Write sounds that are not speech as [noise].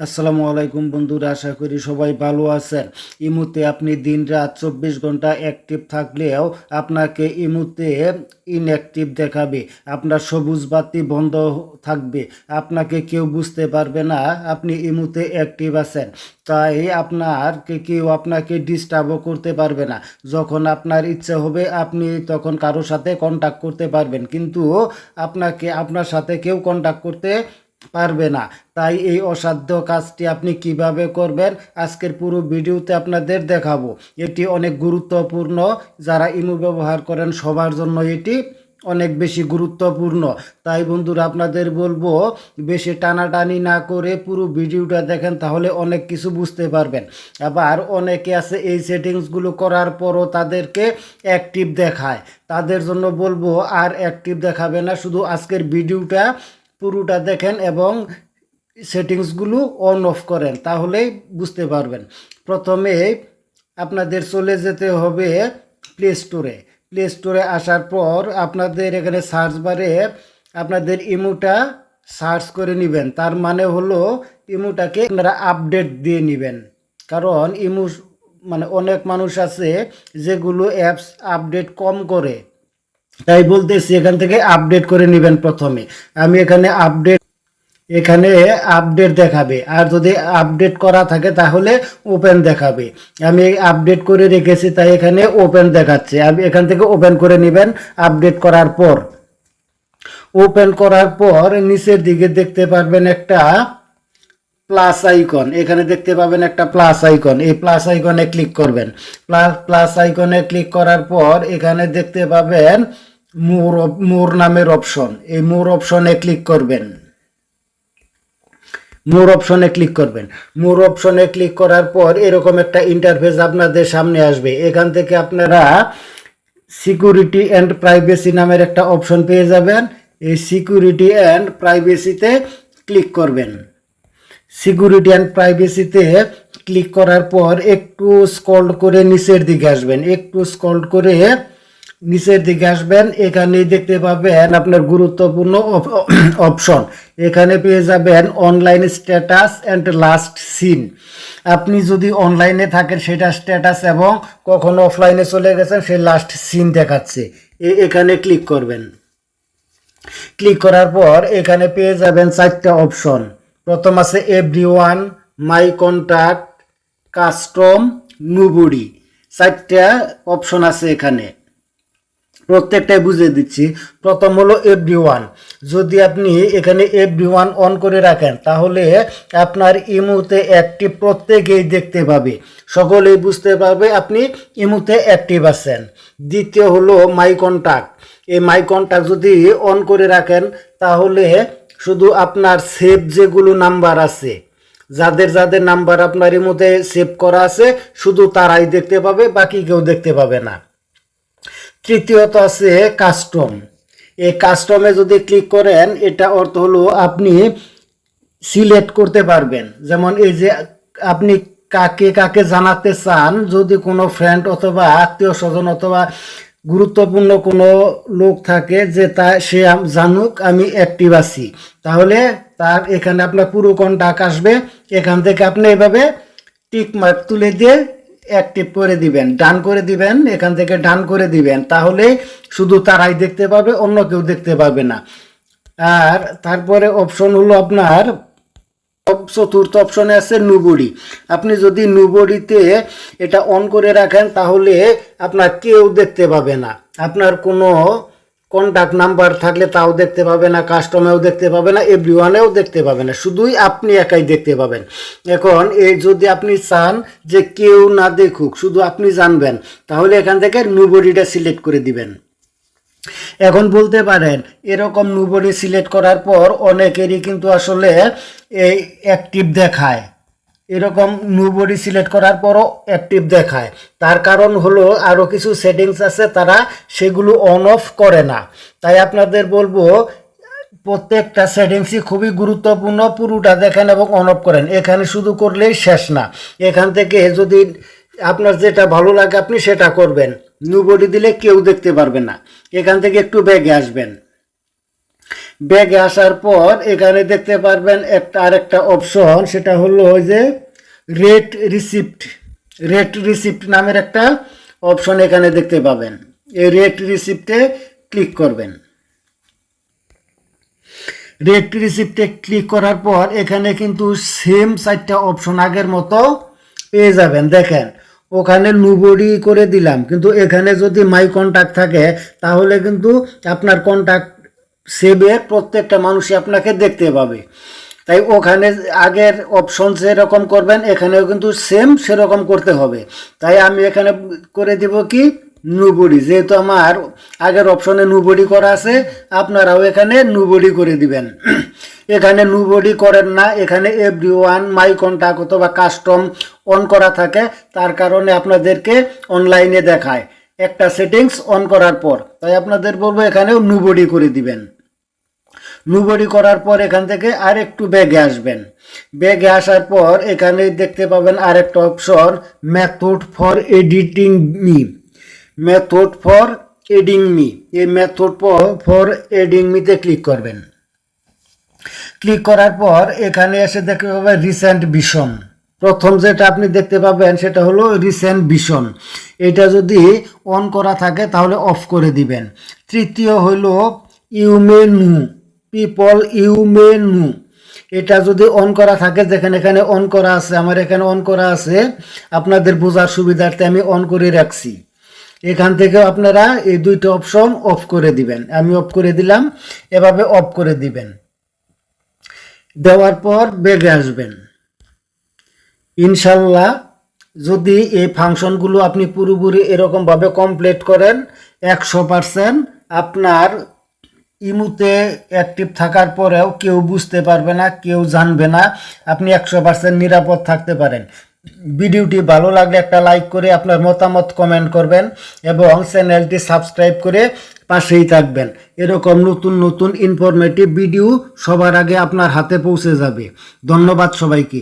আসসালামু আলাইকুম বন্ধুরা, আশা করি সবাই ভালো আছেন। ইমুতে আপনি দিন রাত চব্বিশ ঘণ্টা অ্যাক্টিভ থাকলেও আপনাকে ইমুতে ইনঅ্যাক্টিভ দেখাবে। আপনার সবুজ বাতি বন্ধ থাকবে। আপনাকে কেউ বুঝতে পারবে না আপনি ইমুতে অ্যাক্টিভ আছেন। তাই আপনার কেউ আপনাকে ডিস্টার্বও করতে পারবে না। যখন আপনার ইচ্ছে হবে আপনি তখন কারোর সাথে কন্ট্যাক্ট করতে পারবেন। কিন্তু আপনাকে, আপনার সাথে কেউ কন্ট্যাক্ট করতে পারবে না। তাই এই অসাধ্য কাজটি আপনি কীভাবে করবেন আজকের পুরো ভিডিওতে আপনাদের দেখাবো। এটি অনেক গুরুত্বপূর্ণ। যারা ইমু ব্যবহার করেন, সবার জন্য এটি অনেক বেশি গুরুত্বপূর্ণ। তাই বন্ধুরা, আপনাদের বলব, বেশি টানাটানি না করে পুরো ভিডিওটা দেখেন, তাহলে অনেক কিছু বুঝতে পারবেন। আবার অনেকে আছে, এই সেটিংসগুলো করার পরও তাদেরকে অ্যাক্টিভ দেখায়। তাদের জন্য বলব, আর অ্যাক্টিভ দেখাবে না। শুধু আজকের ভিডিওটা পুরোটা দেখেন এবং সেটিংসগুলো অন অফ করেন, তাহলেই বুঝতে পারবেন। প্রথমে আপনাদের চলে যেতে হবে প্লে স্টোরে প্লে স্টোরে আসার পর আপনাদের এখানে সার্চ বারে আপনাদের ইমোটা সার্চ করে নেবেন। তার মানে হলো ইমোটাকে আপনারা আপডেট দিয়ে নেবেন। কারণ ইমো মানে অনেক মানুষ আছে যেগুলো অ্যাপস আপডেট কম করে। তাই বলতেছি, এখান থেকে আপডেট করে নেবেন প্রথমে। আমি এখানে আপডেট এখানে আপডেট দেখাবে। আর যদি আপডেট করা থাকে, তাহলে ওপেন দেখাবে। আমি আপডেট করে রেখেছি, তাই এখানে ওপেন দেখাচ্ছে। আমি এখান থেকে ওপেন করে নেবেন আপডেট করার পর। ওপেন করার পর নিচের দিকে দেখতে পারবেন একটা প্লাস আইকন এখানে দেখতে পাবেন একটা প্লাস আইকন এই প্লাস আইকনে ক্লিক করবেন। প্লাস প্লাস আইকনে ক্লিক করার পর এখানে দেখতে পাবেন মোর মোর নামের অপশন এই মোর অপশনে ক্লিক করবেন। মোর অপশনে ক্লিক করবেন। মোর অপশনে ক্লিক করার পর এরকম একটা ইন্টারফেস আপনাদের সামনে আসবে। এখান থেকে আপনারা সিকিউরিটি অ্যান্ড প্রাইভেসি নামের একটা অপশন পেয়ে যাবেন। এই সিকিউরিটি অ্যান্ড প্রাইভেসিতে ক্লিক করবেন। সিকিউরিটি অ্যান্ড প্রাইভেসিতে ক্লিক করার পর একটু স্কল্ড করে নিচের দিকে আসবেন। একটু স্কল্ড করে নিচের দিকে আসবেন, এখানেই দেখতে পাবেন আপনার গুরুত্বপূর্ণ অপশন [clears throat] এখানে পেয়ে যাবেন online status and last seen আপনি যদি অনলাইনে থাকেন সেটা স্ট্যাটাস এবং কখনো অফলাইনে চলে গেছেন, সেই লাস্ট সিন দেখাচ্ছে। এখানে ক্লিক করবেন। ক্লিক করার পর এখানে পেয়ে যাবেন চারটা অপশন প্রথম আছে everyone my contact custom nobody চারটা অপশন আছে এখানে। প্রত্যেকটাই বুঝিয়ে দিচ্ছি। প্রথম হলো এভরি ওয়ান যদি আপনি এখানে এভরি ওয়ান অন করে রাখেন, তাহলে আপনার ইমুতে অ্যাক্টিভ প্রত্যেকেই দেখতে পাবে। সকলেই বুঝতে পারবে আপনি ইমুতে অ্যাক্টিভ আছেন। দ্বিতীয় হলো মাই কন্ট্যাক্ট এই মাই কন্ট্যাক্ট যদি অন করে রাখেন, তাহলে শুধু আপনার সেভ যেগুলো নাম্বার আছে, যাদের যাদের নাম্বার আপনার ইমুতে সেভ করা আছে, শুধু তারাই দেখতে পাবে, বাকি কেউ দেখতে পাবে না। তৃতীয়ত আছে কাস্টম এই কাস্টমে যদি ক্লিক করেন, এটা অর্থ হলো আপনি সিলেক্ট করতে পারবেন। যেমন এই যে আপনি কাকে কাকে জানাতে চান, যদি কোনো ফ্রেন্ড অথবা আত্মীয় স্বজন অথবা গুরুত্বপূর্ণ কোনো লোক থাকে যে তা সে জানুক, আমি অ্যাক্টিভ আছি। তাহলে তার এখানে আপনার পুরো কন্টাক্ট আসবে। এখান থেকে আপনি এভাবে টিক মার্ক তুলে দিয়ে অ্যাক্টিভ করে দিবেন, ডান করে দিবেন, এখান থেকে ডান করে দিবেন, তাহলে শুধু তারাই দেখতে পাবে, অন্য কেউ দেখতে পাবে না। আর তারপরে অপশন হলো আপনার, চতুর্থ অপশনে আছে নুবডি। আপনি যদি নুবডিতে এটা অন করে রাখেন, তাহলে আপনার কেউ দেখতে পাবে না। আপনার কোনো কন্ট্যাক্ট নাম্বার থাকলে তাও দেখতে পাবে না কাস্টমেও দেখতে পাবে না এভরি ওয়ানেও দেখতে পাবে না, শুধুই আপনি একাই দেখতে পাবেন। এখন এই যদি আপনি চান যে কেউ না দেখুক, শুধু আপনি জানবেন, তাহলে এখান থেকে নুবডিটা সিলেক্ট করে দিবেন। এখন বলতে পারেন, এরকম নুবডি সিলেক্ট করার পর অনেকেরই কিন্তু আসলে এই অ্যাক্টিভ দেখায়। এরকম নুবডি সিলেক্ট করার পরও অ্যাক্টিভ দেখায়। তার কারণ হলো আরও কিছু সেটিংস আছে, তারা সেগুলো অন অফ করে না। তাই আপনাদের বলব, প্রত্যেকটা সেটিংসই খুবই গুরুত্বপূর্ণ, পুরোটা দেখেন এবং অন অফ করেন। এখানে শুধু করলেই শেষ না। এখান থেকে যদি আপনার যেটা ভালো লাগে, আপনি সেটা করবেন। নুবডি দিলে কেউ দেখতে পারবে না। এখান থেকে একটু ব্যাগে আসবেন। ব্যাগে আসার পর এখানে দেখতে পারবেন একটা আরেকটা অপশন সেটা হলো ওই যে রেট রিসিপ্ট রেট রিসিপ্ট নামের একটা অপশন এখানে দেখতে পাবেন। এই রেট রিসিপ্টে ক্লিক করবেন। রেট রিসিপ্টে ক্লিক করার পর এখানে কিন্তু সেম চারটা অপশন আগের মতো পেয়ে যাবেন। দেখেন, ওখানে নুবডি করে দিলাম, কিন্তু এখানে যদি মাই কন্ট্যাক্ট থাকে, তাহলে কিন্তু আপনার কন্ট্যাক্ট সেভে প্রত্যেকটা মানুষই আপনাকে দেখতে পাবে। তাই ওখানে আগের অপশন যেরকম করবেন, এখানেও কিন্তু সেম সেরকম করতে হবে। তাই আমি এখানে করে দিব কি? নুবডি। যেহেতু আমার আগের অপশনে নুবডি করা আছে, আপনারাও এখানে নুবডি করে দিবেন। [clears throat] এখানে নুবডি করেন না, এখানে এভরি ওয়ান মাই কন্ট্যাক্ট অথবা কাস্টম অন করা থাকে। তার কারণে আপনাদেরকে অনলাইনে দেখায়। একটা সেটিংস অন করার পর। তাই আপনাদের বলব এখানেও নুবডি করে দিবেন। নুবডি করার পর এখান থেকে আর একটু ব্যাগে আসবেন। ব্যাগে আসার পর এখানে দেখতে পাবেন আরেকটা option method for editing me method for adding me এই মেথড ফর এডিং মিতে ক্লিক করবেন। ক্লিক করার পর এখানে এসে দেখতে পাবেন রিসেন্ট ভিশন প্রথম যেটা আপনি দেখতে পাবেন সেটা হলো রিসেন্ট ভিশন এটা যদি অন করা থাকে তাহলে অফ করে দিবেন। তৃতীয় হলো ইউমে পিপল ইউমে নু এটা যদি অন করা থাকে যেখানে এখানে অন করা আছে, আমার এখানে অন করা আছে, আপনাদের বোঝার সুবিধার্থে আমি অন করে রাখছি। এখান থেকেও আপনারা এই দুইটা অপশন অফ করে দিবেন। আমি অফ করে দিলাম, এভাবে অফ করে দিবেন। দেওয়ার পর বেগে আসবেন। ইনশাল্লাহ, যদি এই ফাংশনগুলো আপনি পুরোপুরি এরকমভাবে কমপ্লিট করেন, একশো পারসেন্ট আপনার ইমুতে অ্যাক্টিভ থাকার পরেও কেউ বুঝতে পারবে না, কেউ জানবে না, আপনি একশো পার্সেন্ট নিরাপদ থাকতে পারেন। ভিডিওটি ভালো লাগলে একটা লাইক করে আপনার মতামত কমেন্ট করবেন এবং চ্যানেলটি সাবস্ক্রাইব করে পাশেই থাকবেন। এরকম নতুন নতুন ইনফরমেটিভ ভিডিও সবার আগে আপনার হাতে পৌঁছে যাবে। ধন্যবাদ সবাইকে।